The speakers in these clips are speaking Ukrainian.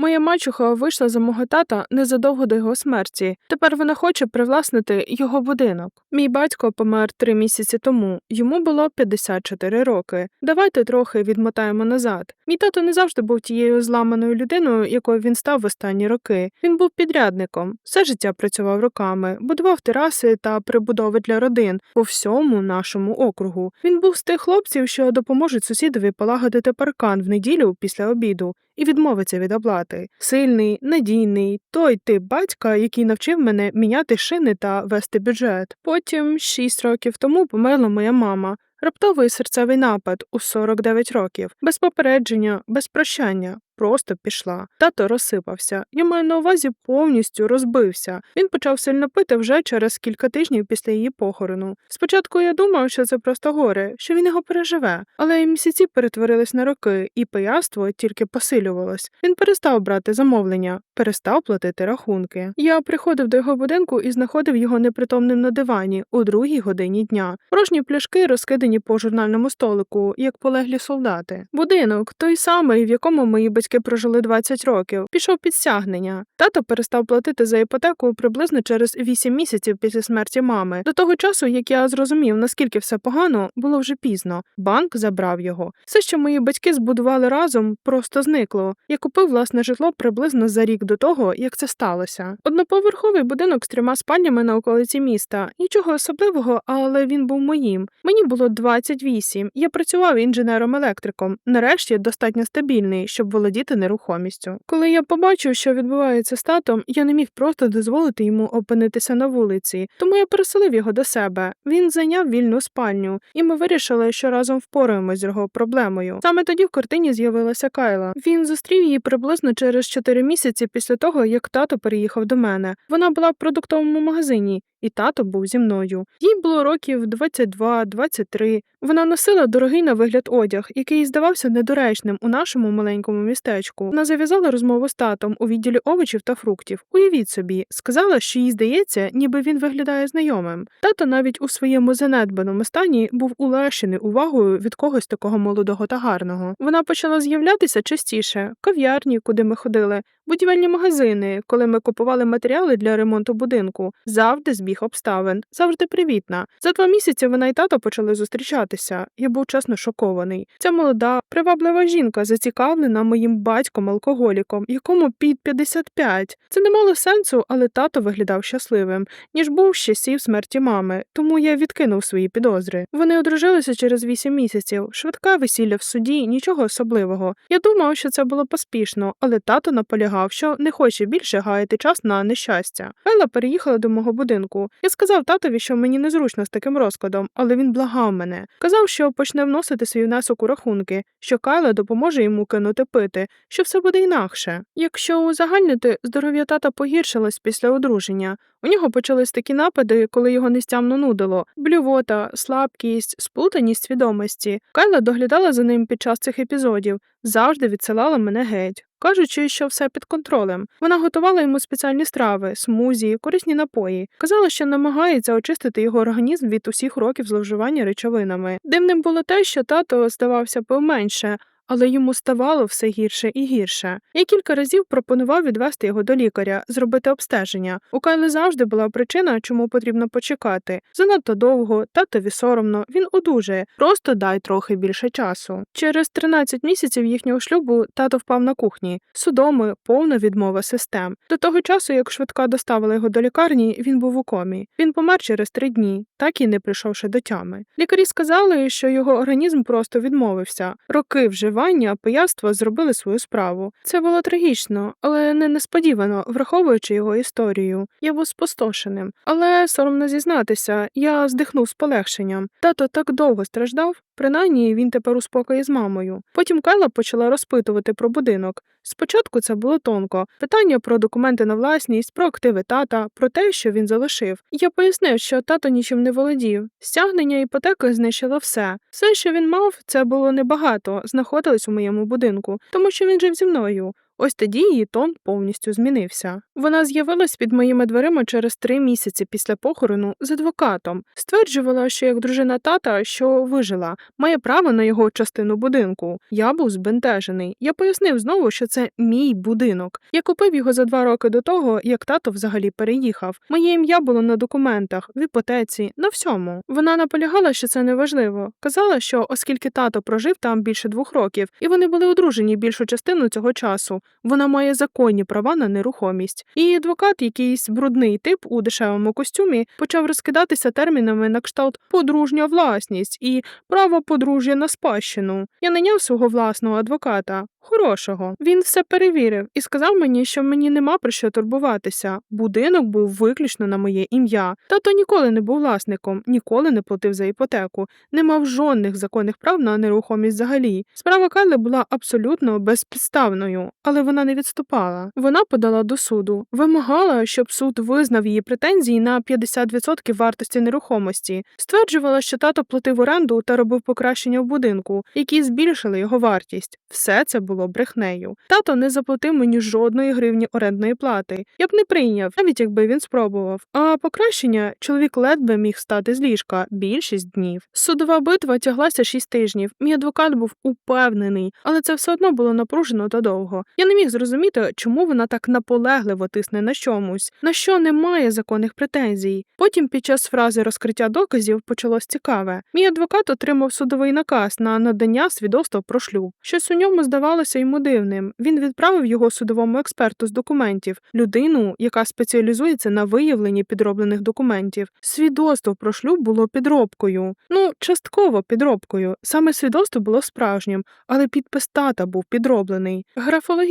Моя мачуха вийшла за мого тата незадовго до його смерті. Тепер вона хоче привласнити його будинок. Мій батько помер три місяці тому. Йому було 54 роки. Давайте трохи відмотаємо назад. Мій тато не завжди був тією зламаною людиною, якою він став в останні роки. Він був підрядником, все життя працював роками, будував тераси та прибудови для родин по всьому нашому округу. Він був з тих хлопців, що допоможуть сусідові полагодити паркан в неділю після обіду і відмовиться від оплати. Сильний, надійний, той тип батька, який навчив мене міняти шини та вести бюджет. Потім, шість років тому, померла моя мама. Раптовий серцевий напад у 49 років, без попередження, без прощання. Просто пішла. Тато розсипався. Я маю на увазі повністю розбився. Він почав сильно пити вже через кілька тижнів після її похорону. Спочатку я думав, що це просто горе, що він його переживе, але місяці перетворились на роки, і пияство тільки посилювалось. Він перестав брати замовлення, перестав платити рахунки. Я приходив до його будинку і знаходив його непритомним на дивані у другій годині дня. Порожні пляшки розкидані по журнальному столику, як полеглі солдати. Будинок той самий, в якому мої батьки прожили 20 років, пішов під стягнення. Тато перестав платити за іпотеку приблизно через 8 місяців після смерті мами. До того часу, як я зрозумів, наскільки все погано, було вже пізно. Банк забрав його. Все, що мої батьки збудували разом, просто зникло. Я купив власне житло приблизно за рік до того, як це сталося. Одноповерховий будинок з трьома спальнями на околиці міста. Нічого особливого, але він був моїм. Мені було 28. Я працював інженером-електриком. Нарешті достатньо стабільний, щоб володіти нерухомістю. Коли я побачив, що відбувається з татом, я не міг просто дозволити йому опинитися на вулиці, тому я переселив його до себе. Він зайняв вільну спальню, і ми вирішили, що разом впораємось з його проблемою. Саме тоді в картині з'явилася Кайла. Він зустрів її приблизно через 4 місяці після того, як тато переїхав до мене. Вона була в продуктовому магазині, і тато був зі мною. Їй було років 22-23. Вона носила дорогий на вигляд одяг, який здавався недоречним у нашому маленькому містечку. Вона зав'язала розмову з татом у відділі овочів та фруктів. Уявіть собі, сказала, що їй здається, ніби він виглядає знайомим. Тато навіть у своєму занедбаному стані був улещений увагою від когось такого молодого та гарного. Вона почала з'являтися частіше кав'ярні, куди ми ходили, будівельні магазини, коли ми купували матеріали для ремонту будинку. Завжди збіг обставин, завжди привітна. За два місяці вона і тато почали зустрічатися. Я був чесно шокований. Ця молода, приваблива жінка зацікавлена моїм батьком-алкоголіком, якому під 55. Це не мало сенсу, але тато виглядав щасливим, ніж був з часів смерті мами, тому я відкинув свої підозри. Вони одружилися через вісім місяців. Швидка весілля в суді, нічого особливого. Я думав, що це було поспішно, але тато наполягав, що не хоче більше гаяти час на нещастя. Елла переїхала до мого будинку. Я сказав татові, що мені незручно з таким розкладом, але він благав мене. Казав, що почне вносити свій внесок у рахунки, що Кайла допоможе йому кинути пити, що все буде інакше. Якщо узагальнити, здоров'я тата погіршилось після одруження. У нього почались такі напади, коли його нестямно нудило, блювота, слабкість, сплутаність свідомості. Кайла доглядала за ним під час цих епізодів, завжди відсилала мене геть. Кажучи, що все під контролем. Вона готувала йому спеціальні страви, смузі, корисні напої. Казала, що намагається очистити його організм від усіх років зловживання речовинами. Дивним було те, що тато здавався поменше, але йому ставало все гірше і гірше. Я кілька разів пропонував відвести його до лікаря, зробити обстеження. У Кайли завжди була причина, чому потрібно почекати. Занадто довго, татові соромно, він одужає. Просто дай трохи більше часу. Через 13 місяців їхнього шлюбу тато впав на кухні. Судоми, повна відмова систем. До того часу, як швидка доставила його до лікарні, він був у комі. Він помер через три дні, так і не прийшовши до тями. Лікарі сказали, що його організм просто відмовився. Роки вживання пияцтво зробили свою справу. Це було трагічно, але не несподівано, враховуючи його історію. Я був спустошеним, але соромно зізнатися, я здихнув з полегшенням. Тато так довго страждав. Принаймні він тепер у спокої з мамою. Потім Кайла почала розпитувати про будинок. Спочатку це було тонко питання про документи на власність, про активи тата, про те, що він залишив. Я пояснив, що тато нічим не володів. Стягнення іпотеки знищило все. Все, що він мав, це було небагато, знаходилось у моєму будинку, тому що він жив зі мною. Ось тоді її тон повністю змінився. Вона з'явилась під моїми дверима через три місяці після похорону з адвокатом. Стверджувала, що як дружина тата, що вижила, має право на його частину будинку. Я був збентежений. Я пояснив знову, що це мій будинок. Я купив його за два роки до того, як тато взагалі переїхав. Моє ім'я було на документах, в іпотеці, на всьому. Вона наполягала, що це неважливо. Казала, що оскільки тато прожив там більше двох років, і вони були одружені більшу частину цього часу, вона має законні права на нерухомість. І адвокат, якийсь брудний тип у дешевому костюмі, почав розкидатися термінами на кшталт подружня власність і право подружжя на спадщину. Я найняв свого власного адвоката. Хорошого. Він все перевірив і сказав мені, що мені нема про що турбуватися. Будинок був виключно на моє ім'я. Тато ніколи не був власником, ніколи не платив за іпотеку, не мав жодних законних прав на нерухомість взагалі. Справа Кайли була абсолютно безпідставною, але вона не відступала. Вона подала до суду, вимагала, щоб суд визнав її претензії на 50% вартості нерухомості, стверджувала, що тато платив оренду та робив покращення в будинку, які збільшили його вартість. Все це було брехнею. Тато не заплатив мені жодної гривні орендної плати. Я б не прийняв, навіть якби він спробував. А покращення чоловік ледве міг встати з ліжка більшість днів. Судова битва тяглася шість тижнів. Мій адвокат був упевнений, але це все одно було напружено та довго. Я не міг зрозуміти, чому вона так наполегливо тисне на чомусь, на що немає законних претензій. Потім, під час фрази розкриття доказів, почалось цікаве. Мій адвокат отримав судовий наказ на надання свідоцтва про шлюб. Щось у ньому здавалося йому дивним. Він відправив його судовому експерту з документів, людину, яка спеціалізується на виявленні підроблених документів. Свідоцтво про шлюб було підробкою. Ну, частково підробкою. Саме свідоцтво було справжнім, але підпис тата був підроблений.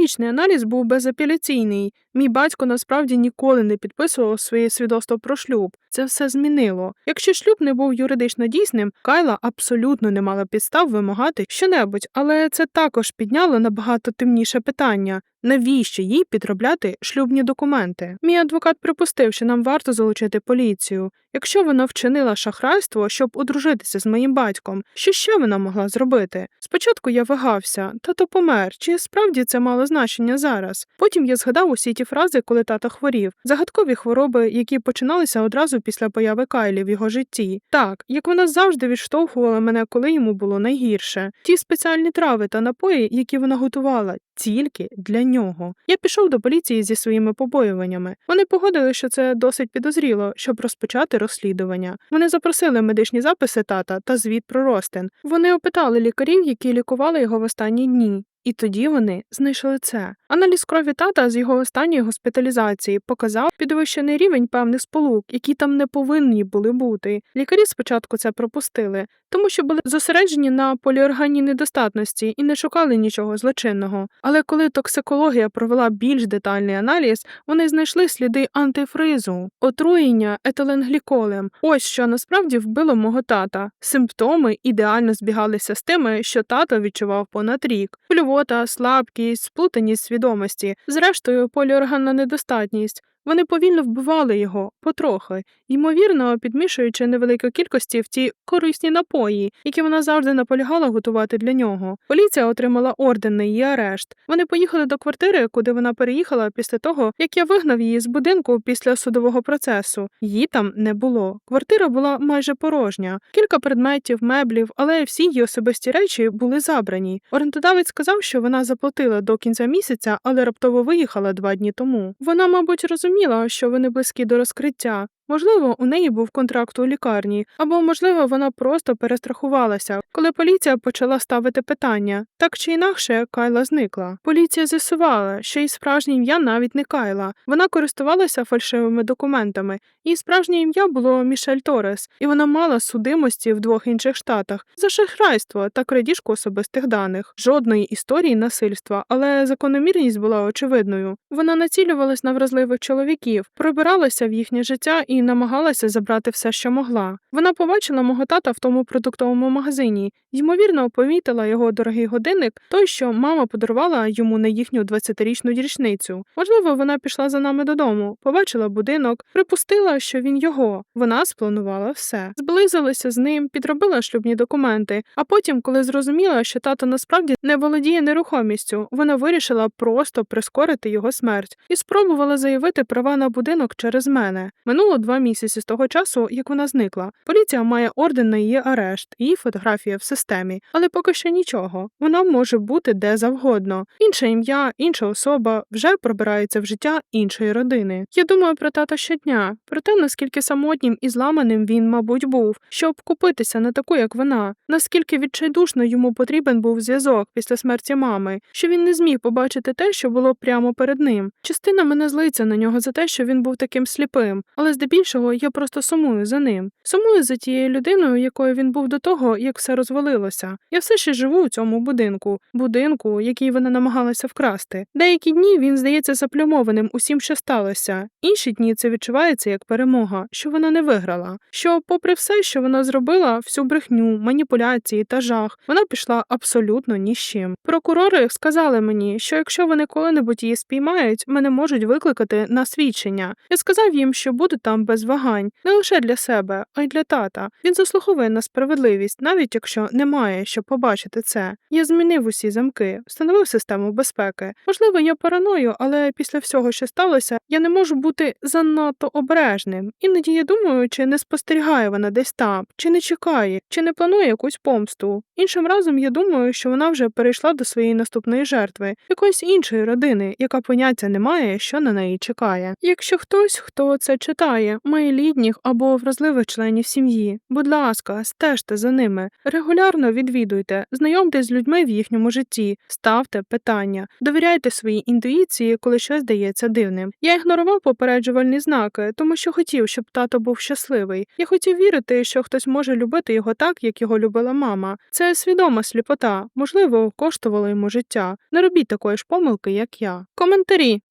Графологічний аналіз був безапеляційний. Мій батько насправді ніколи не підписував своє свідоцтво про шлюб. Це все змінило. Якщо шлюб не був юридично дійсним, Кайла абсолютно не мала підстав вимагати щонебудь, але це також підняло набагато темніше питання. Навіщо їй підробляти шлюбні документи? Мій адвокат припустив, що нам варто залучити поліцію. Якщо вона вчинила шахрайство, щоб одружитися з моїм батьком, що ще вона могла зробити? Спочатку я вагався, тато помер, чи справді це мало значення зараз. Потім я згадав усі ті фрази, коли тато хворів, загадкові хвороби, які починалися одразу після появи Кайлі в його житті. Так, як вона завжди відштовхувала мене, коли йому було найгірше. Ті спеціальні трави та напої, які вона готувала, тільки для нього. Я пішов до поліції зі своїми побоюваннями. Вони погодили, що це досить підозріло, щоб розпочати розслідування. Вони запросили медичні записи тата та звіт про ростин. Вони опитали лікарів, які лікували його в останні дні. І тоді вони знайшли це. Аналіз крові тата з його останньої госпіталізації показав підвищений рівень певних сполук, які там не повинні були бути. Лікарі спочатку це пропустили, тому що були зосереджені на поліорганній недостатності і не шукали нічого злочинного. Але коли токсикологія провела більш детальний аналіз, вони знайшли сліди антифризу, отруєння етиленгліколем. Ось що насправді вбило мого тата. Симптоми ідеально збігалися з тими, що тато відчував понад рік: блювота, слабкість, сплутаність свідомості, зрештою, поліорганна недостатність. Вони повільно вбивали його потрохи, ймовірно, підмішуючи невеликі кількості в ті корисні напої, які вона завжди наполягала готувати для нього. Поліція отримала орден на її арешт. Вони поїхали до квартири, куди вона переїхала після того, як я вигнав її з будинку після судового процесу. Її там не було. Квартира була майже порожня, кілька предметів, меблів, але всі її особисті речі були забрані. Орендодавець сказав, що вона заплатила до кінця місяця, але раптово виїхала два дні тому. Вона, мабуть, розуміла розуміла, що вони близькі до розкриття. Можливо, у неї був контракт у лікарні, або, можливо, вона просто перестрахувалася, коли поліція почала ставити питання. Так чи інакше, Кайла зникла. Поліція з'ясувала, що її справжнє ім'я навіть не Кайла. Вона користувалася фальшивими документами. Її справжнє ім'я було Мішель Торес, і вона мала судимості в двох інших штатах за шахрайство та крадіжку особистих даних. Жодної історії насильства, але закономірність була очевидною. Вона націлювалась на вразливих чоловіків, пробиралася в їхнє життя і намагалася забрати все, що могла. Вона побачила мого тата в тому продуктовому магазині, ймовірно, помітила його дорогий годинник, той, що мама подарувала йому на їхню 20-річну річницю. Можливо, вона пішла за нами додому, побачила будинок, припустила, що він його. Вона спланувала все. Зблизилася з ним, підробила шлюбні документи. А потім, коли зрозуміла, що тато насправді не володіє нерухомістю, вона вирішила просто прискорити його смерть і спробувала заявити права на будинок через мене. Минуло два місяці з того часу, як вона зникла. Поліція має орден на її арешт, її фотографія в системі, але поки що нічого. Вона може бути де завгодно. Інше ім'я, інша особа вже пробирається в життя іншої родини. Я думаю про тата щодня, про те, наскільки самотнім і зламаним він, мабуть, був, щоб купитися на таку, як вона, наскільки відчайдушно йому потрібен був зв'язок після смерті мами, що він не зміг побачити те, що було прямо перед ним. Частина мене злиться на нього за те, що він був таким сліпим, але здебільшого я просто сумую за ним. Сумую за тією людиною, якою він був до того, як все розвалилося. Я все ще живу у цьому будинку, будинку, який вона намагалася вкрасти. Деякі дні він здається заплюмованим усім, що сталося. Інші дні це відчувається як перемога, що вона не виграла. Що, попри все, що вона зробила, всю брехню, маніпуляції та жах, вона пішла абсолютно ні з чим. Прокурори сказали мені, що якщо вони коли-небудь її спіймають, мене можуть викликати на свідчення. Я сказав їм, що буду там без вагань, не лише для себе, а й для тата. Він заслуговує на справедливість, навіть якщо немає, щоб побачити це. Я змінив усі замки, встановив систему безпеки. Можливо, я параною, але після всього, що сталося, я не можу бути занадто обережним. Іноді я думаю, чи не спостерігає вона десь там, чи не чекає, чи не планує якусь помсту. Іншим разом я думаю, що вона вже перейшла до своєї наступної жертви, якоїсь іншої родини, яка поняття не має, що на неї чекає. Якщо хтось, хто це читає, має літніх або вразливих членів сім'ї, будь ласка, стежте за ними, регулярно відвідуйте, знайомтесь з людьми в їхньому житті, ставте питання, довіряйте своїй інтуїції, коли щось здається дивним. Я ігнорував попереджувальні знаки, тому що хотів, щоб тато був щасливий. Я хотів вірити, що хтось може любити його так, як його любила мама. Це свідома сліпота, можливо, коштувало йому життя. Не робіть такої ж помилки, як я. Коментарі.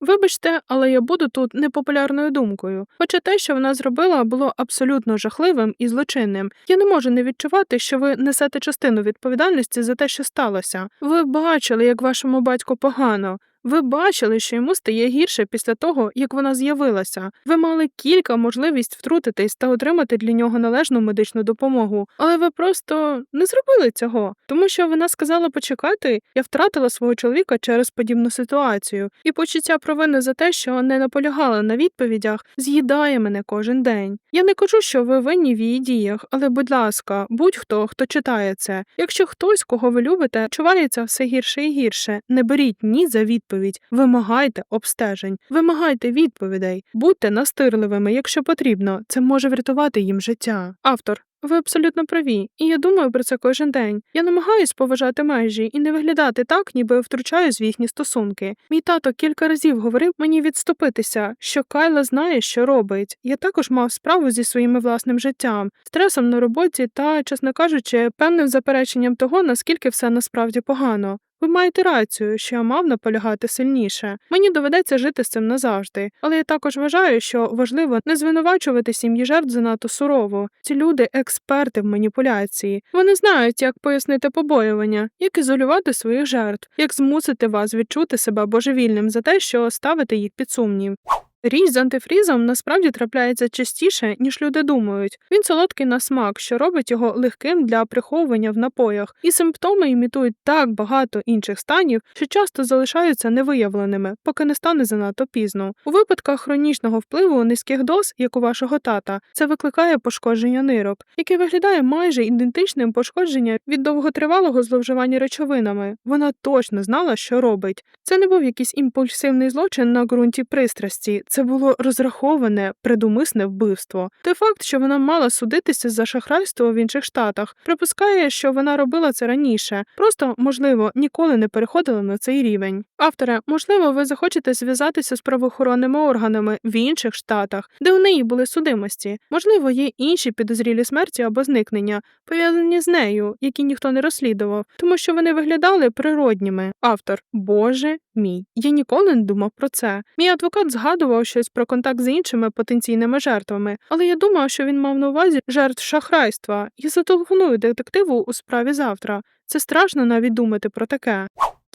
Вибачте, але я буду тут непопулярною думкою. Хоча те, що вона зробила, було абсолютно жахливим і злочинним. Я не можу не відчувати, що ви несете частину відповідальності за те, що сталося. Ви бачили, як вашому батьку погано. Ви бачили, що йому стає гірше після того, як вона з'явилася. Ви мали кілька можливість втрутитись та отримати для нього належну медичну допомогу, але ви просто не зробили цього, тому що вона сказала почекати, я втратила свого чоловіка через подібну ситуацію, і почуття провини за те, що не наполягала на відповідях, з'їдає мене кожен день. Я не кажу, що ви винні в її діях, але, будь ласка, будь-хто, хто читає це. Якщо хтось, кого ви любите, чувається все гірше і гірше, не беріть ні за відповідь, вимагайте обстежень, вимагайте відповідей, будьте настирливими, якщо потрібно. Це може врятувати їм життя. Автор. Ви абсолютно праві, і я думаю про це кожен день. Я намагаюсь поважати межі і не виглядати так, ніби втручаюсь в їхні стосунки. Мій тато кілька разів говорив мені відступитися, що Кайла знає, що робить. Я також мав справу зі своїм власним життям, стресом на роботі та, чесно кажучи, певним запереченням того, наскільки все насправді погано. Ви маєте рацію, що я мав наполягати сильніше. Мені доведеться жити з цим назавжди, але я також вважаю, що важливо не звинувачувати сім'ї жертв занадто сурово. Ці люди експерти в маніпуляції. Вони знають, як пояснити побоювання, як ізолювати своїх жертв, як змусити вас відчути себе божевільним за те, що ставите їх під сумнів. Річ з антифрізом насправді трапляється частіше, ніж люди думають. Він солодкий на смак, що робить його легким для приховування в напоях, і симптоми імітують так багато інших станів, що часто залишаються невиявленими, поки не стане занадто пізно. У випадках хронічного впливу низьких доз, як у вашого тата, це викликає пошкодження нирок, яке виглядає майже ідентичним пошкодження від довготривалого зловживання речовинами. Вона точно знала, що робить. Це не був якийсь імпульсивний злочин на ґрунті пристрасті. Це було розраховане, предумисне вбивство. Той факт, що вона мала судитися за шахрайство в інших штатах, припускає, що вона робила це раніше, просто, можливо, ніколи не переходила на цей рівень. Авторе, можливо, ви захочете зв'язатися з правоохоронними органами в інших штатах, де у неї були судимості. Можливо, є інші підозрілі смерті або зникнення, пов'язані з нею, які ніхто не розслідував, тому що вони виглядали природніми. Автор Боже мій. Я ніколи не думав про це. Мій адвокат згадував щось про контакт з іншими потенційними жертвами, але я думав, що він мав на увазі жертв шахрайства. Я зателефоную детективу у справі завтра. Це страшно навіть думати про таке.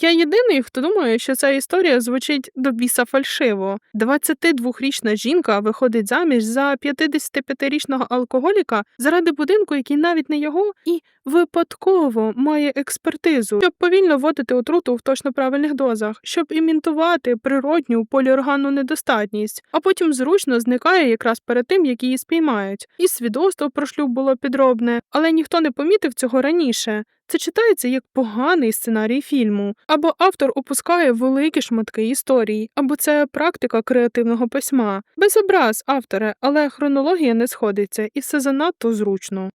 Я єдиний, хто думає, що ця історія звучить до біса фальшиво. 22-річна жінка виходить заміж за 55-річного алкоголіка заради будинку, який навіть не його, і випадково має експертизу, щоб повільно вводити отруту в точно правильних дозах, щоб імітувати природню поліорганну недостатність, а потім зручно зникає якраз перед тим, як її спіймають. І свідоцтво про шлюб було підробне, але ніхто не помітив цього раніше. Це читається як поганий сценарій фільму, або автор опускає великі шматки історії, або це практика креативного письма. Без образ автора, але хронологія не сходиться, і все занадто зручно.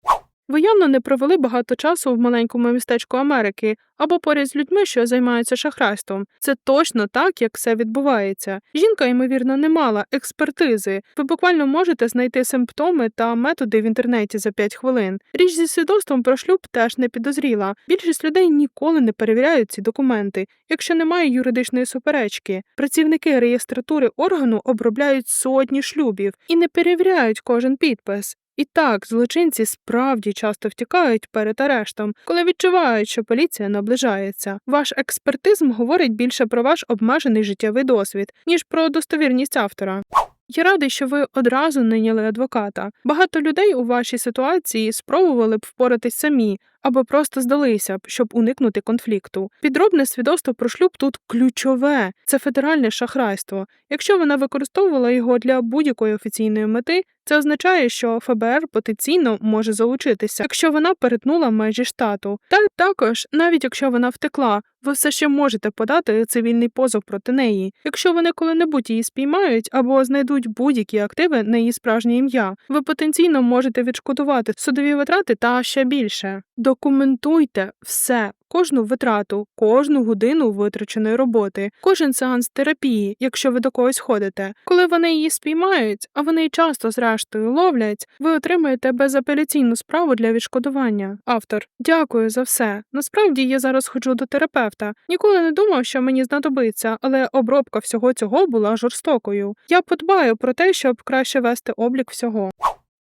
Ви явно не провели багато часу в маленькому містечку Америки або поряд з людьми, що займаються шахрайством. Це точно так, як все відбувається. Жінка, ймовірно, не мала експертизи. Ви буквально можете знайти симптоми та методи в інтернеті за 5 хвилин. Річ зі свідоцтвом про шлюб теж не підозріла. Більшість людей ніколи не перевіряють ці документи, якщо немає юридичної суперечки. Працівники реєстратури органу обробляють сотні шлюбів і не перевіряють кожен підпис. І так, злочинці справді часто втікають перед арештом, коли відчувають, що поліція наближається. Ваш експертизм говорить більше про ваш обмежений життєвий досвід, ніж про достовірність автора. Я радий, що ви одразу найняли адвоката. Багато людей у вашій ситуації спробували б впоратись самі або просто здалися б, щоб уникнути конфлікту. Підробне свідоцтво про шлюб тут ключове це федеральне шахрайство. Якщо вона використовувала його для будь-якої офіційної мети, це означає, що ФБР потенційно може залучитися, якщо вона перетнула межі штату. Та також, навіть якщо вона втекла, ви все ще можете подати цивільний позов проти неї. Якщо вони коли-небудь її спіймають або знайдуть будь-які активи на її справжнє ім'я, ви потенційно можете відшкодувати судові витрати та ще більше. Документуйте все. Кожну витрату, кожну годину витраченої роботи, кожен сеанс терапії, якщо ви до когось ходите. Коли вони її спіймають, а вони часто зрештою ловлять, ви отримаєте безапеляційну справу для відшкодування. Автор, дякую за все. Насправді я зараз ходжу до терапевта. Ніколи не думав, що мені знадобиться, але обробка всього цього була жорстокою. Я подбаю про те, щоб краще вести облік всього.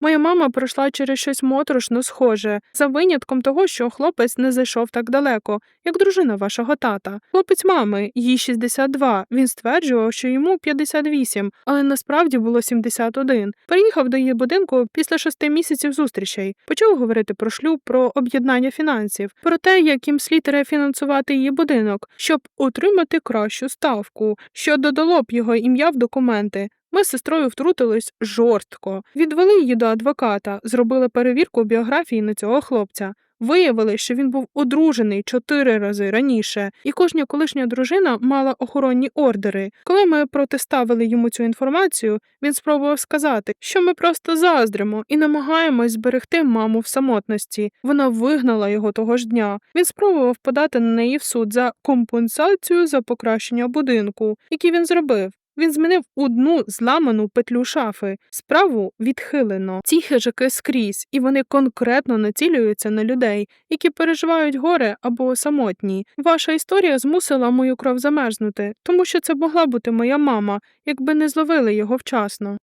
Моя мама пройшла через щось моторошно схоже, за винятком того, що хлопець не зайшов так далеко, як дружина вашого тата. Хлопець мами, їй 62, Він стверджував, що йому 58, але насправді було 71. Переїхав до її будинку після шести місяців зустрічей. Почав говорити про шлюб, про об'єднання фінансів, про те, як їм слід рефінансувати її будинок, щоб отримати кращу ставку, що додало б його ім'я в документи. Ми з сестрою втрутились жорстко, відвели її до адвоката, зробили перевірку біографії на цього хлопця. Виявили, що він був одружений чотири рази раніше, і кожна колишня дружина мала охоронні ордери. Коли ми протиставили йому цю інформацію, він спробував сказати, що ми просто заздримо і намагаємось зберегти маму в самотності. Вона вигнала його того ж дня. Він спробував подати на неї в суд за компенсацію за покращення будинку, який він зробив. Він змінив одну зламану петлю шафи. Справу відхилено. Ці хижаки скрізь, і вони конкретно націлюються на людей, які переживають горе або самотні. Ваша історія змусила мою кров замерзнути, тому що це могла бути моя мама, якби не зловили його вчасно.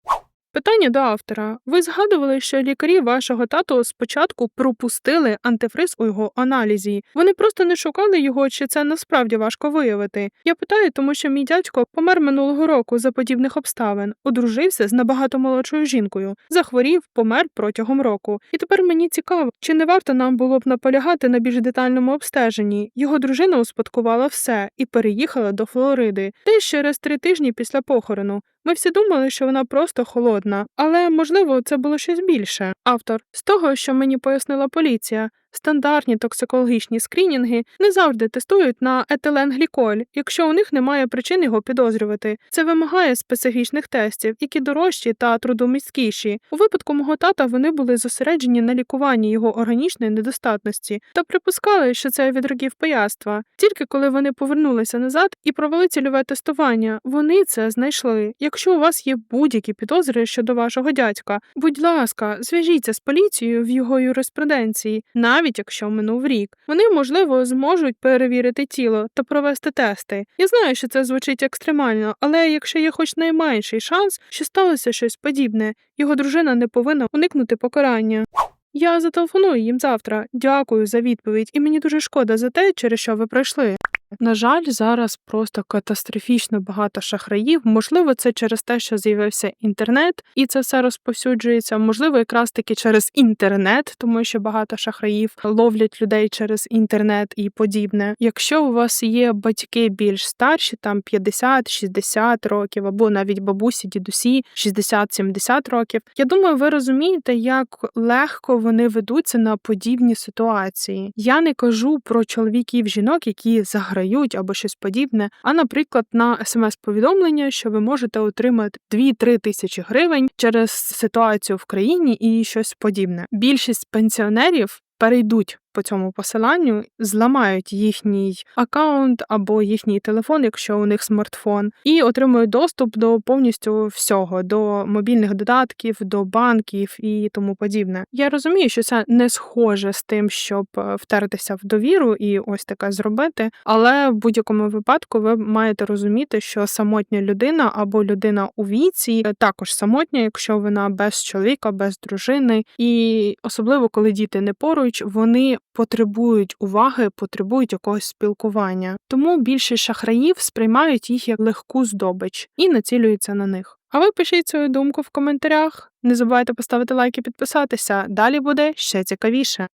Питання до автора. Ви згадували, що лікарі вашого тату спочатку пропустили антифриз у його аналізі. Вони просто не шукали його, чи це насправді важко виявити. Я питаю, тому що мій дядько помер минулого року за подібних обставин, одружився з набагато молодшою жінкою, захворів, помер протягом року. І тепер мені цікаво, чи не варто нам було б наполягати на більш детальному обстеженні. Його дружина успадкувала все і переїхала до Флориди, десь через три тижні після похорону. Ми всі думали, що вона просто холодна, але можливо це було щось більше. Автор з того, що мені пояснила поліція, Стандартні токсикологічні скринінги не завжди тестують на етиленгліколь, якщо у них немає причин його підозрювати. Це вимагає специфічних тестів, які дорожчі та трудомісткіші. У випадку мого тата вони були зосереджені на лікуванні його органічної недостатності та припускали, що це від років пияцтва. Тільки коли вони повернулися назад і провели цільове тестування, вони це знайшли. Якщо у вас є будь-які підозри щодо вашого дядька, будь ласка, зв'яжіться з поліцією в його юриспруденції. Навіть якщо минув рік. Вони, можливо, зможуть перевірити тіло та провести тести. Я знаю, що це звучить екстремально, але якщо є хоч найменший шанс, що сталося щось подібне, його дружина не повинна уникнути покарання. Я зателефоную їм завтра. Дякую за відповідь, і мені дуже шкода за те, через що ви пройшли. На жаль, зараз просто катастрофічно багато шахраїв. Можливо, це через те, що з'явився інтернет, і це все розповсюджується. Можливо, якраз таки через інтернет, тому що багато шахраїв ловлять людей через інтернет і подібне. Якщо у вас є батьки більш старші, там 50-60 років, або навіть бабусі, дідусі 60-70 років, я думаю, ви розумієте, як легко вони ведуться на подібні ситуації. Я не кажу про чоловіків жінок, які заграють або щось подібне, а, наприклад, на смс-повідомлення, що ви можете отримати 2-3 тисячі гривень через ситуацію в країні і щось подібне. Більшість пенсіонерів перейдуть по цьому посиланню, зламають їхній аккаунт або їхній телефон, якщо у них смартфон, і отримують доступ до повністю всього, до мобільних додатків, до банків і тому подібне. Я розумію, що це не схоже з тим, щоб е, втертися в довіру і ось таке зробити. Але в будь-якому випадку ви маєте розуміти, що самотня людина або людина у віці також самотня, якщо вона без чоловіка, без дружини, і особливо коли діти не поруч, вони потребують уваги, потребують якогось спілкування. Тому більшість шахраїв сприймають їх як легку здобич і націлюються на них. А ви пишіть свою думку в коментарях. Не забувайте поставити лайк і підписатися. Далі буде ще цікавіше.